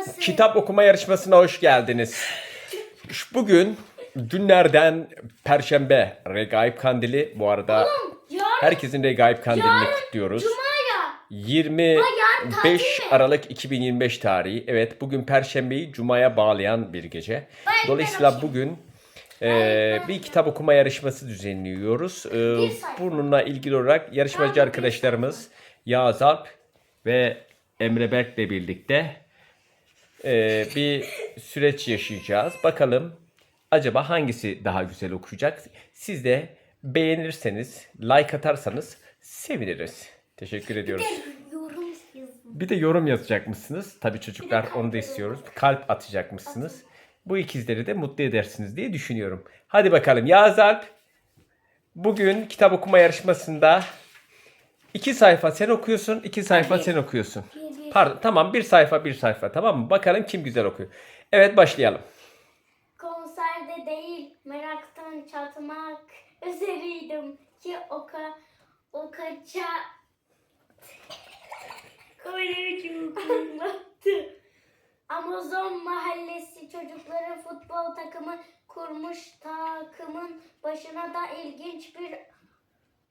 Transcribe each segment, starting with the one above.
yarışması. Kitap okuma yarışmasına hoş geldiniz. Bugün günlerden Perşembe Regaib Kandili. Bu arada Yarın herkesin Regaib Kandilini Yarın kutluyoruz. Cuma ya. 25 tatil mi? Aralık 2025 tarihi. Evet bugün Perşembeyi Cuma'ya bağlayan bir gece. Ben- Dolayısıyla bugün e, bir kitap okuma yarışması düzenliyoruz. E, sayfa. bununla ilgili olarak yarışmacı arkadaşlarımız Yağız Alp ve Emre Berk'le birlikte e, bir süreç yaşayacağız. Bakalım acaba hangisi daha güzel okuyacak? Siz de beğenirseniz, like atarsanız seviniriz. Teşekkür ediyoruz. Bir de yorum yazacakmışsınız. Tabii çocuklar onu da istiyoruz. Kalp atacakmışsınız. Bu ikizleri de mutlu edersiniz diye düşünüyorum. Hadi bakalım Yağız Alp. Bugün kitap okuma yarışmasında iki sayfa sen okuyorsun, iki sayfa sen okuyorsun. Pardon tamam bir sayfa bir sayfa tamam mı? Bakalım kim güzel okuyor. Evet başlayalım. Konserde değil meraktan çatmak üzereydim ki oka okaça kullandı. Amazon mahallesi çocukları futbol takımı kurmuş takımın başına da ilginç bir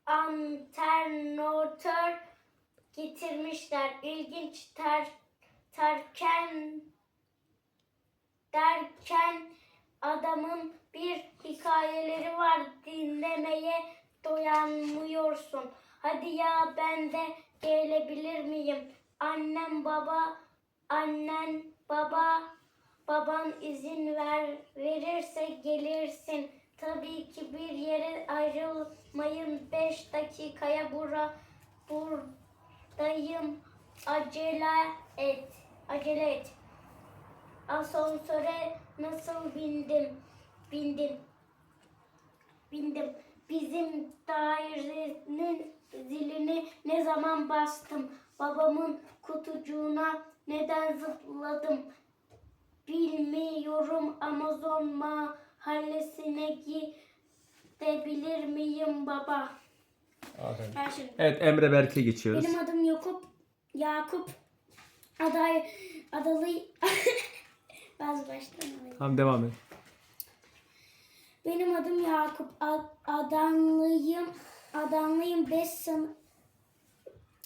antrenör getirmişler. İlginç ter, terken derken adamın bir hikayeleri var dinlemeye doyanmıyorsun. Hadi ya ben de gelebilir miyim? Annem baba, annen baba, baban izin ver verirse gelirsin. Tabii ki bir yere ayrılmayın. Beş dakikaya bura buradayım. Acele et. Acele et. Asansöre nasıl bindim? Bindim. Bindim. Bizim dairenin zilini ne zaman bastım? Babamın kutucuğuna neden zıpladım? Bilmiyorum Amazon mahallesine gidebilir miyim baba? Ben şimdi. Evet Emre Berk'e geçiyoruz. Benim adım Yakup. Yakup. Aday adalı Bazı başlamayın. Tamam devam et. Benim adım Yakup. Adanlıyım. Adanlıyım 5 sın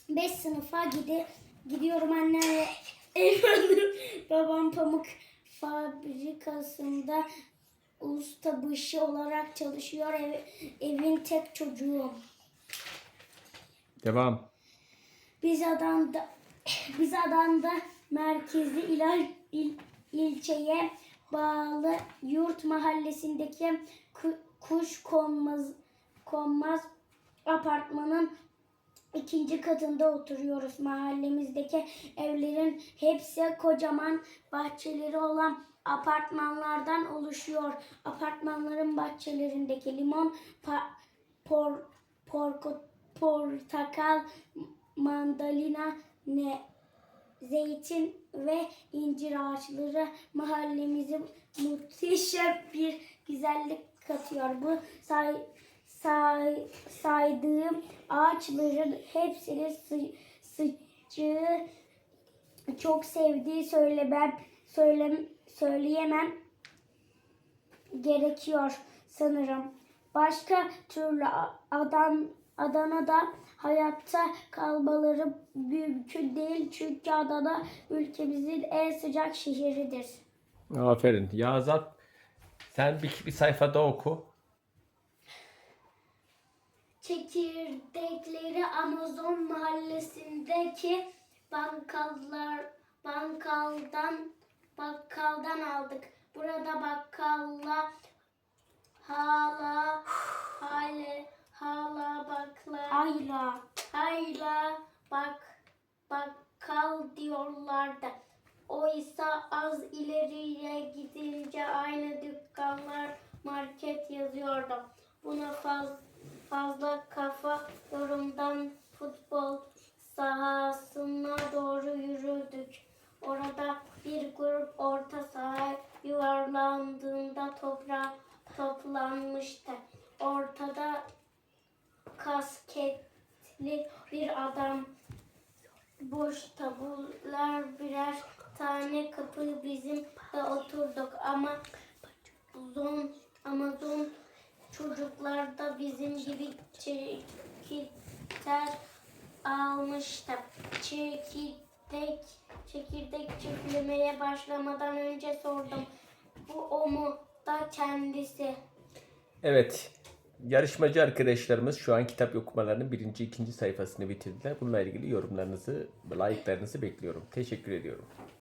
5 sınıfa gidi gidiyorum annemle evlendim. Babam pamuk fabrikasında ustabaşı olarak çalışıyor. Ev, evin tek çocuğum. Devam. Biz Adan'da biz Adan'da merkezi ilal il, ilçeye bağlı yurt mahallesindeki ku- kuş konmaz konmaz apartmanın ikinci katında oturuyoruz. Mahallemizdeki evlerin hepsi kocaman bahçeleri olan apartmanlardan oluşuyor. Apartmanların bahçelerindeki limon, por, porko- portakal, mandalina, ne, zeytin ve incir ağaçları mahallemize muhteşem bir güzellik katıyor. Bu say, say, saydığım ağaçların hepsini sı, sıcığı çok sevdiği söylemem, söylem, söyleyemem gerekiyor sanırım. Başka türlü A- Adan Adana'da hayatta kalmaları mümkün değil çünkü Adana ülkemizin en sıcak şehridir. Aferin. Yağız Alp sen bir, bir sayfa daha oku. Çekirdekleri Amazon mahallesindeki bakkallar bakkaldan bakkaldan aldık. Burada bakkalla hala hale hala bakla hayla hayla bak bakkal diyorlardı. Oysa az ileriye gidince aynı dükkanlar market yazıyordu. Buna faz- fazla kafa yorumdan futbol sahasına doğru yürüdük. Orada bir grup orta saha yuvarlandığında toprağa toplanmıştı. Ortada kasketli bir adam boş tabular birer tane kapı bizim de oturduk ama zon Amazon çocuklar da bizim gibi çekirdek almıştı. Çekirdek çekirdek çiftlemeye başlamadan önce sordum. Bu o mu da kendisi? Evet. Yarışmacı arkadaşlarımız şu an kitap okumalarının birinci, ikinci sayfasını bitirdiler. Bununla ilgili yorumlarınızı, like'larınızı bekliyorum. Teşekkür ediyorum.